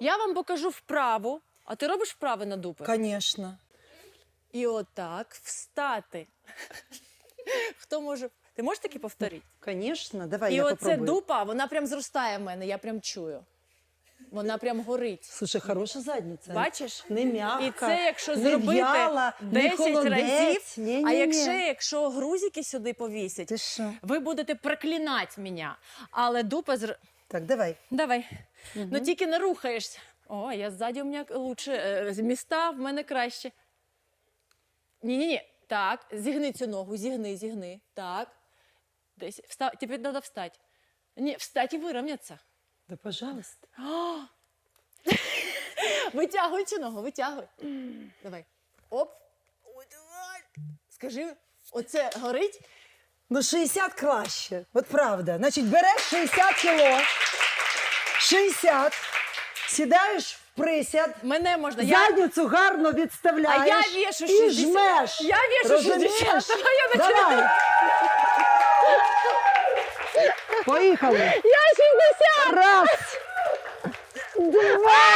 Я вам покажу вправу, а ти робиш вправи на дупи? Конечно. І отак встати. Хто може. Ти можеш таки повторити? Конечно. Давай І я оце попробую. дупа, вона прям зростає в мене, я прям чую. Вона прям горить. Слушай, хороша задниця. Бачиш? Не м'яка, І це якщо не зробити в'яла, не 10 холодець. разів, Ні, а ні, якщо, ні. якщо грузики сюди повісять, Ти що? ви будете проклинати мене. Але дупа зр... Так, давай. Давай. Ну тільки не рухаєшся. О, я ззаді у мене лучше. е, з Міста в мене краще. Ні-ні-ні. Так, зігни цю ногу, зігни, зігни. Так. Десь. Встав. Тепер треба встати. Ні, встати і вирівнятися. Да, пожалуйста. Витягуй цю ногу, витягуй. Давай. Оп. Ой, давай. Скажи, оце горить? Ну, 60 краще. От правда. Значить, береш 60 кіло, 60, сідаєш в присяд, Мене можна. Я, задницю гарно відставляєш А я вешу і 60. жмеш. Я вішу Розумієш? 60. Давай я Давай. Поїхали. я 60! Раз, два,